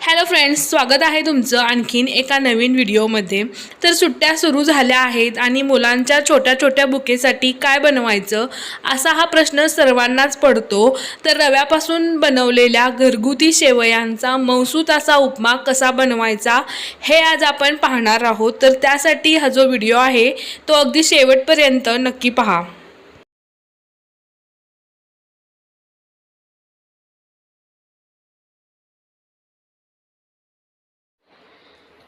Hello friends स्वागत आहे तुमचं आणखीन एका नवीन व्हिडिओमध्ये. तर सुट्ट्या सुरू झाल्या आहेत आणि मुलांच्या छोट्या छोट्या बुकेसाठी काय बनवायचं असा हा प्रश्न सर्वांनाच पडतो. तर रव्यापासून बनवलेल्या घरगुती शेवयांचा मौसूत असा उपमा कसा बनवायचा हे आज आपण पाहणार आहोत. तर त्यासाठी हा जो व्हिडिओ आहे तो अगदी शेवटपर्यंत नक्की पहा.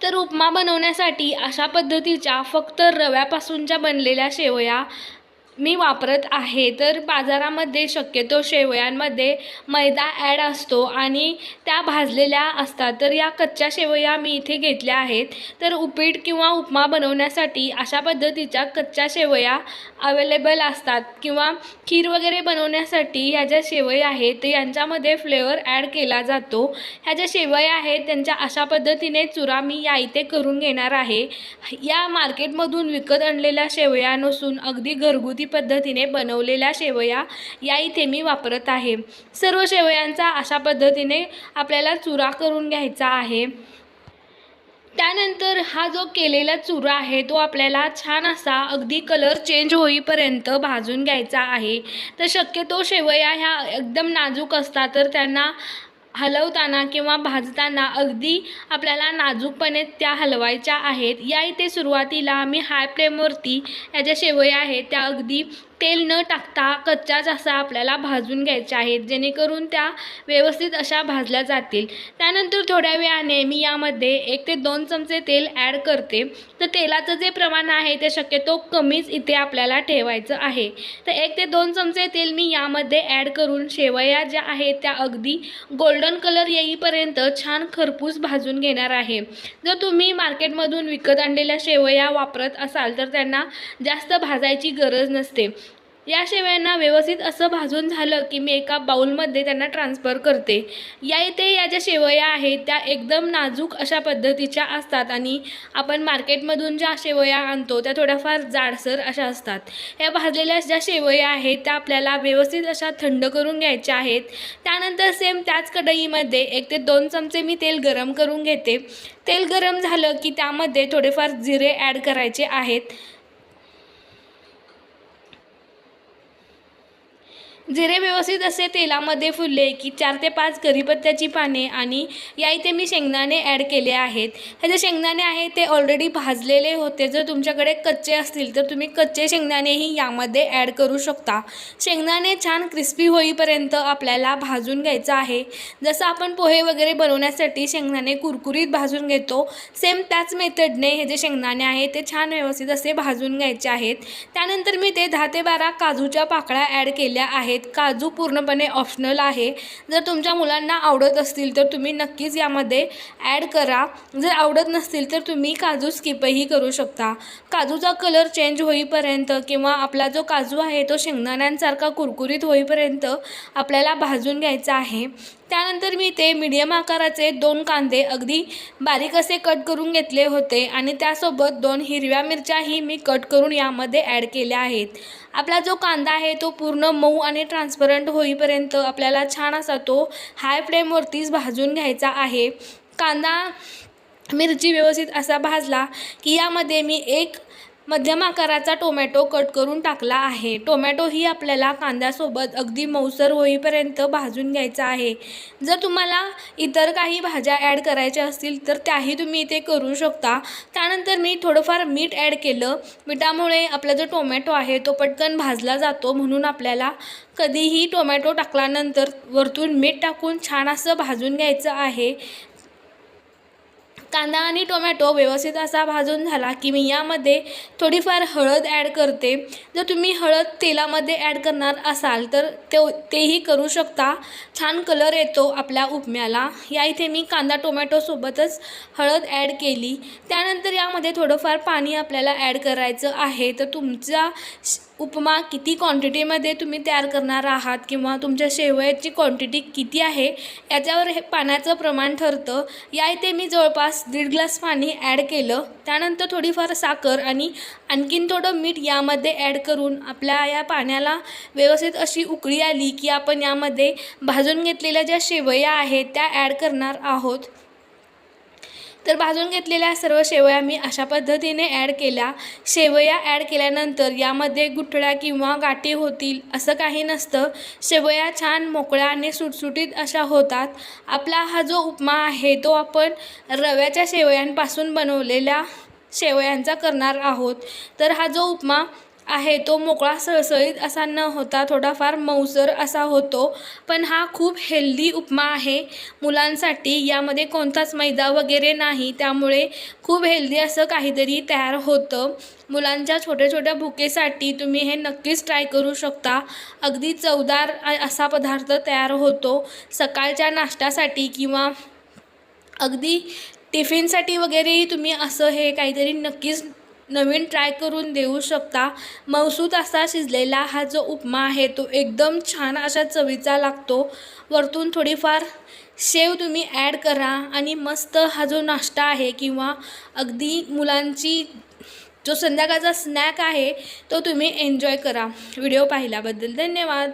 तर उपमा बनवण्यासाठी अशा पद्धतीच्या फक्त रव्यापासूनच्या बनलेल्या शेवया मी वापरत आहे. तर बाजारामध्ये शक्यतो शेवयांमध्ये मैदा ॲड असतो आणि त्या भाजलेल्या असतात. तर या कच्च्या शेवया मी इथे घेतल्या आहेत. तर उपीट किंवा उपमा बनवण्यासाठी अशा पद्धतीच्या कच्च्या शेवया अवेलेबल असतात किंवा खीर वगैरे बनवण्यासाठी ह्या ज्या शेवया आहेत यांच्यामध्ये फ्लेवर ॲड केला जातो. ह्या ज्या शेवया आहेत त्यांच्या अशा पद्धतीने चुरा मी या इथे करून घेणार आहे. या मार्केटमधून विकत आणलेल्या शेवया नसून अगदी घरगुती पद्धतीने बनवलेल्या शेवया या इथे मी वापरत आहे. सर्व शेवयांचा अशा पद्धतीने आपल्याला चुरा करून घ्यायचा आहे. त्यानंतर हा जो केलेला चुरा आहे तो आपल्याला छान असा अगदी कलर चेंज होईपर्यंत भाजून घ्यायचा आहे. तर शक्यतो शेवया ह्या एकदम नाजूक असतात तर त्यांना हलवताना किंवा भाजताना अगदी आपल्याला नाजूकपणे त्या हलवायच्या आहेत. या इथे सुरुवातीला आम्ही हाय फ्लेमवरती या ज्या शेवया आहेत त्या अगदी तेल न टाकता कच्चा असा आपल्याला भाजून घ्यायच्या आहेत जेणेकरून त्या व्यवस्थित अशा भाजल्या जातील. त्यानंतर थोड्या वेळाने मी यामध्ये एक ते दोन चमचे तेल ॲड करते. तर तेलाचं जे प्रमाण आहे ते शक्यतो कमीच इथे आपल्याला ठेवायचं आहे. तर एक ते दोन चमचे तेल मी यामध्ये ॲड करून शेवया ज्या आहेत त्या अगदी गोल्डन कलर येईपर्यंत छान खरपूस भाजून घेणार आहे. जर तुम्ही मार्केटमधून विकत आणलेल्या शेवया वापरत असाल तर त्यांना जास्त भाजायची गरज नसते. या शेवयांना व्यवस्थित असं भाजून झालं की मी एका बाऊलमध्ये त्यांना ट्रान्सफर करते. या इथे या ज्या शेवया आहेत त्या एकदम नाजूक अशा पद्धतीच्या असतात आणि आपण मार्केटमधून ज्या शेवया आणतो त्या थोड्याफार जाडसर अशा असतात. ह्या भाजलेल्या ज्या शेवया आहेत त्या आपल्याला व्यवस्थित अशा थंड करून घ्यायच्या आहेत. त्यानंतर सेम त्याच कढईमध्ये एक ते दोन चमचे मी तेल गरम करून घेते. तेल गरम झालं की त्यामध्ये थोडेफार जिरे ॲड करायचे आहेत. जिरे व्यवस्थित असे तेलामध्ये फुलले की चार ते पाच करीपत्त्याची पाने आणि या इथे मी शेंगदाणे ॲड केले आहेत. हे जे शेंगदाणे आहे ते ऑलरेडी भाजलेले होते. जर तुमच्याकडे कच्चे असतील तर तुम्ही कच्चे शेंगदाणेही यामध्ये ॲड करू शकता. शेंगदाणे छान क्रिस्पी होईपर्यंत आपल्याला भाजून घ्यायचं आहे. जसं आपण पोहे वगैरे बनवण्यासाठी शेंगदाणे कुरकुरीत भाजून घेतो सेम त्याच मेथडने हे जे शेंगदाणे आहे ते छान व्यवस्थित असे भाजून घ्यायचे आहेत. त्यानंतर मी ते दहा ते बारा काजूच्या पाकळ्या ॲड केल्या आहेत. आहेत. काजू पूर्णपणे ऑप्शनल आहे. जर तुमच्या मुलांना आवडत असतील तर तुम्ही नक्कीच यामध्ये ॲड करा. जर आवडत नसतील तर तुम्ही काजू स्किपही करू शकता. काजूचा कलर चेंज होईपर्यंत किंवा आपला जो काजू आहे तो शेंगदाण्यांसारखा कुरकुरीत होईपर्यंत आपल्याला भाजून घ्यायचा आहे. त्यानंतर मी ते मीडियम आकाराचे दोन कांदे अगदी बारीक असे कट करून घेतले होते आणि त्यासोबत दोन हिरव्या मिरच्याही मी कट करून यामध्ये ॲड केल्या आहेत. आपला जो कांदा आहे तो पूर्ण मऊ आणि ट्रान्सपरंट होईपर्यंत आपल्याला छान असा तो हाय फ्लेमवरतीच भाजून घ्यायचा आहे. कांदा मिरची व्यवस्थित असा भाजला की यामध्ये मी एक मध्यम आकाराचा टोमॅटो कट करून टाकला आहे. टोमॅटो ही आपल्याला कांद्यासोबत अगदी मऊसर होईपर्यंत भाजून घ्यायचा आहे. जर तुम्हाला इतर काही भाज्या ॲड करायच्या असतील तर त्याही तुम्ही इथे करू शकता. त्यानंतर मी थोडंफार मीठ ॲड केलं. मिठामुळे आपला जो टोमॅटो आहे तो पटकन भाजला जातो. म्हणून आपल्याला कधीही टोमॅटो टाकल्यानंतर वरतून मीठ टाकून छान असं भाजून घ्यायचं आहे. कांदा आणि टोमॅटो व्यवस्थित असा भाजून झाला की मी यामध्ये थोडीफार हळद ॲड करते. जर तुम्ही हळद तेलामध्ये ॲड करणार असाल तर ते तेही करू शकता. छान कलर येतो आपल्या उपम्याला. या इथे मी कांदा टोमॅटोसोबतच हळद ॲड केली. त्यानंतर यामध्ये थोडंफार पाणी आपल्याला ॲड करायचं आहे. तर तुमचा उपमा किती क्वांटिटीमध्ये तुम्ही तयार करणार आहात किंवा तुमच्या शेवयाची क्वांटिटी किती आहे याच्यावर हे पाण्याचं प्रमाण ठरतं. या इथे मी जवळपास दीड ग्लास पाणी ॲड केलं. त्यानंतर थोडीफार साखर आणि आणखीन थोडं मीठ यामध्ये ॲड करून आपल्या या पाण्याला व्यवस्थित अशी उकळी आली की आपण यामध्ये भाजून घेतलेल्या ज्या शेवया आहेत त्या ॲड करणार आहोत. तर भाजून घेतलेल्या सर्व शेवया मी अशा पद्धतीने ॲड केल्या. शेवया ॲड केल्यानंतर यामध्ये गुठळ्या किंवा गाठी होतील असं काही नसतं. शेवया छान मोकळ्या आणि सुटसुटीत अशा होतात. आपला हा जो उपमा आहे तो आपण रव्याच्या शेवयांपासून बनवलेल्या शेवयांचा करणार आहोत. तर हा जो उपमा आहे. तो मोकळा सळसळीत असा न होता थोडाफार मऊसर असा होतो. पण हा खूप हेल्दी उपमा आहे. मुलांसाठी यामध्ये कोणताच मैदा वगैरे नाही. त्यामुळे खूप हेल्दी असं काहीतरी तयार होतं. मुलांच्या छोट्या छोट्या भुकेसाठी तुम्ही हे नक्कीच ट्राय करू शकता. अगदी चवदार असा पदार्थ तयार होतो. सकाळच्या नाश्त्यासाठी किंवा अगदी टिफिनसाठी वगैरेही तुम्ही असं हे काहीतरी नक्कीच नवीन ट्राय करून देऊ शकता. मौसूत असा शिजलेला हा जो उपमा आहे तो एकदम छान अशा चवीचा लागतो. वरतून थोडीफार शेव तुम्ही ॲड करा आणि मस्त हा जो नाश्ता आहे किंवा अगदी मुलांची जो संध्याकाळचा स्नॅक आहे तो तुम्ही एन्जॉय करा. व्हिडिओ पाहिल्याबद्दल धन्यवाद.